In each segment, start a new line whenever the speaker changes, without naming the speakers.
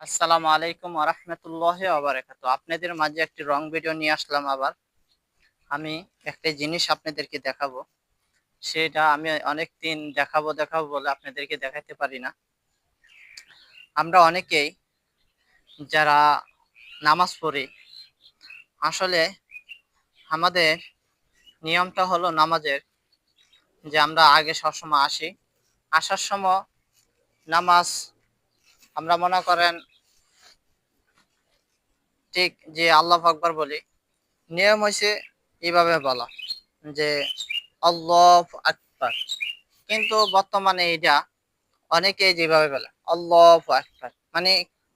আসসালামু আলাইকুম আরহামতুল্লাহ আবরাকাত আপনাদের মাঝে একটি রং ভিডিও নিয়ে আসলাম আবার। আমি একটা জিনিস আপনাদেরকে দেখাবো। সেটা আমি অনেক দিন দেখাবো দেখাবো বলে আপনাদেরকে দেখাতে পারি না। আমরা অনেকেই যারা নামাজ পড়ি, আসলে আমাদের নিয়মটা হলো নামাজের যে আমরা আগে সবসময় আসি। আসার সময় নামাজ আমরা মনে করেন ঠিক যে আল্লাহ আকবর বলি, নিয়ম হয়েছে এইভাবে বলা যে আল্লাহ আকবর। কিন্তু বর্তমানে এটা অনেকে যেভাবে বলে, আল্লাহ আকবর মানে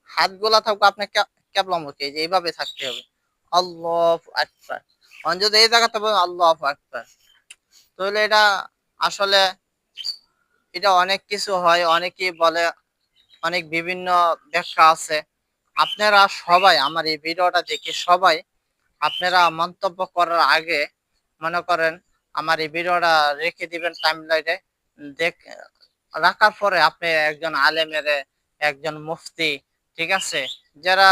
হাতগুলা থাকবে আপনার কেবলামুখী যে এইভাবে থাকতে হবে। আল্লাহ আকবর। যদি এই জায়গাতে বলেন আল্লাহ আকবর, তাহলে এটা আসলে এটা অনেক কিছু হয়, অনেকেই বলে, অনেক বিভিন্ন ব্যাখ্যা আছে। আপনারা সবাই আমার এই ভিডিওটা দেখে সবাই আপনারা মন্তব্য করার আগে মনে করেন আমার এই ভিডিওটা রেখে দিবেন টাইমলাইনে দেখ, রাখার পরে আপনি একজন আলেমের একজন মুফতি, ঠিক আছে? যারা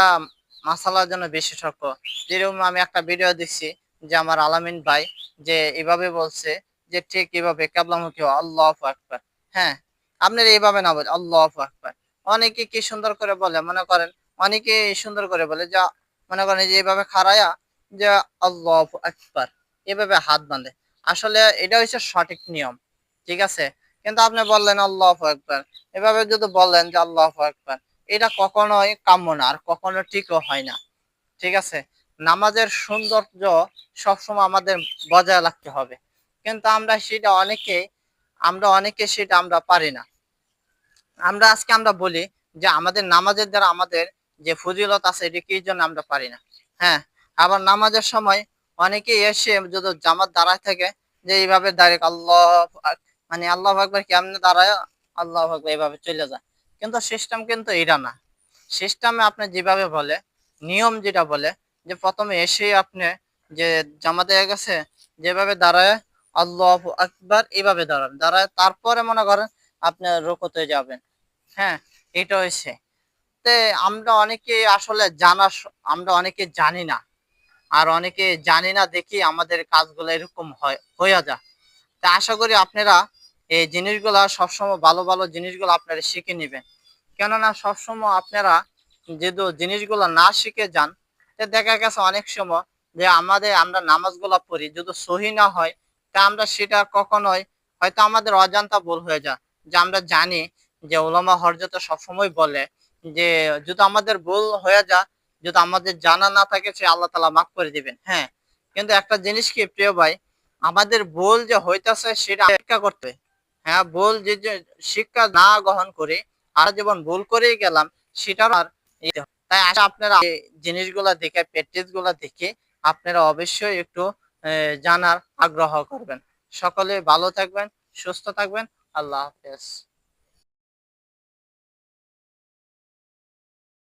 মাসালার জন্য বিশেষজ্ঞ যেরকম আমি একটা ভিডিও দিচ্ছি যে আমার আলামিন ভাই যে এভাবে বলছে যে ঠিক এভাবে কেবলামুখী আল্লাহ আকবর। হ্যাঁ আপনার এইভাবে না বলে, আল্লাহ আকবর। অনেকে কি সুন্দর করে বলে, মনে করেন অনেকে সুন্দর করে বলে, যা মনে করেন যে এইভাবে খারায়া যে আল্লাহ আকবার এভাবে হাত বাঁধে। আসলে এটা হচ্ছে সঠিক নিয়ম, ঠিক আছে? কিন্তু আপনি বললেন আল্লাহ আকবার এভাবে যদি বললেন যে আল্লাহ আকবার এটা কখনোই কাম্য না আর কখনো ঠিকও হয় না, ঠিক আছে? নামাজের সৌন্দর্য সবসময় আমাদের বজায় রাখতে হবে। কিন্তু আমরা সেটা অনেকে, আমরা অনেকে সেটা আমরা পারি না। আমরা আজকে আমরা বলি যে আমাদের নামাজের দ্বারা আমাদের যে ফজিলত আছে, এটি কি জন্য আমরা পারি না? হ্যাঁ আবার নামাজের সময় অনেকে এসে যদি জামাত দাঁড়ায় থাকে, যে এইভাবে দাঁড়িয়ে আল্লাহ মানে আল্লাহ আকবর কেমনে দাঁড়ায়, আল্লাহ আকবর এইভাবে চলে যায়। কিন্তু সিস্টেম কিন্তু এটা না। সিস্টেমে আপনি যেভাবে বলে, নিয়ম যেটা বলে, যে প্রথমে এসে আপনি যে জামাতে গেছে, যেভাবে দাঁড়ায়, আল্লাহ আকবর এইভাবে দাঁড়ান। দাঁড়ায় তারপরে মনে করেন আপনি রোকতে যাবেন। হ্যাঁ এটা হয়েছে তে আমরা অনেকে আসলে জানা আমরা অনেকে জানি না। আর অনেকে জানি না দেখি আমাদের কাজগুলো এরকম হয় হয়ে যা তা আশা করি আপনারা এই জিনিসগুলো সবসময় ভালো ভালো জিনিসগুলো আপনারা শিখে নেবেন। কেননা সবসময় আপনারা যেহেতু জিনিসগুলো না শিখে যান, তে দেখা গেছে অনেক সময় যে আমাদের আমরা নামাজগুলো পড়ি, যদি সহি না হয়, তা আমরা সেটা কখনোই হয়তো আমাদের অজান্তা ভুল হয়ে যায়। যে আমরা জানি যে ওলামা হরজত সবসময় বলে যে যদি আমাদের ভুল হয়ে যা যদি আমাদের জানা না থাকে, সে আল্লাহ তালা মাফ করে দিবেন। হ্যাঁ কিন্তু একটা জিনিস কি প্রিয় ভাই, আমাদের ভুল যে হইতেছে, সেটা শিক্ষা করতে হ্যাঁ ভুল যে শিক্ষা না গ্রহণ করে, আর যেমন ভুল করেই গেলাম, সেটার আর তাই আশা আপনারা জিনিসগুলা দেখে প্র্যাকটিসগুলা দেখে, আপনারা অবশ্যই একটু জানার আগ্রহ করবেন। সকলে ভালো থাকবেন, সুস্থ থাকবেন। আল্লাহ হাফেজ।